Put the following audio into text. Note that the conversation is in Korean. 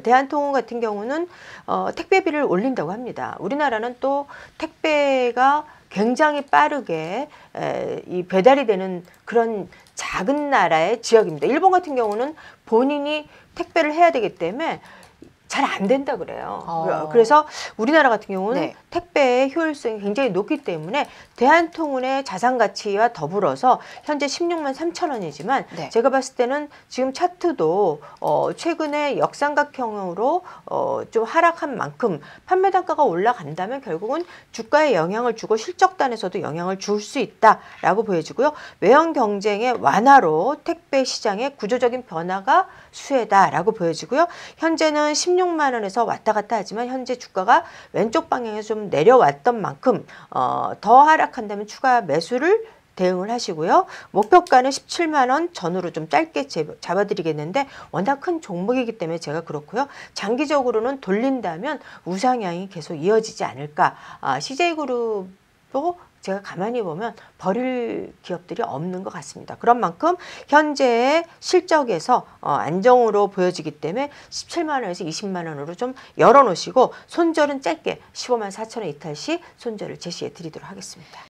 대한통운 같은 경우는 어, 택배비를 올린다고 합니다. 우리나라는 또 택배가 굉장히 빠르게 에, 이 배달이 되는 그런 작은 나라의 지역입니다. 일본 같은 경우는 본인이 택배를 해야 되기 때문에 잘 안 된다 그래요. 어. 그래서 우리나라 같은 경우는 네. 택배의 효율성이 굉장히 높기 때문에 대한통운의 자산 가치와 더불어서 현재 16만 3천 원이지만 네. 제가 봤을 때는 지금 차트도 어, 최근에 역삼각형으로 어, 좀 하락한 만큼 판매 단가가 올라간다면 결국은 주가에 영향을 주고 실적단에서도 영향을 줄 수 있다라고 보여지고요. 외형 경쟁의 완화로 택배 시장의 구조적인 변화가 수혜다라고 보여지고요. 현재는 16만 원에서 왔다 갔다 하지만 현재 주가가 왼쪽 방향에서 좀 내려왔던 만큼 어, 더 하락한다면 추가 매수를 대응을 하시고요. 목표가는 17만 원 전후로 좀 짧게 제- 잡아드리겠는데 워낙 큰 종목이기 때문에 제가 그렇고요. 장기적으로는 돌린다면 우상향이 계속 이어지지 않을까. 아, CJ그룹도 제가 가만히 보면 버릴 기업들이 없는 것 같습니다. 그런 만큼 현재의 실적에서 어, 안정으로 보여지기 때문에 17만 원에서 20만 원으로 좀 열어놓으시고 손절은 짧게 15만 4천 원 이탈 시 손절을 제시해 드리도록 하겠습니다.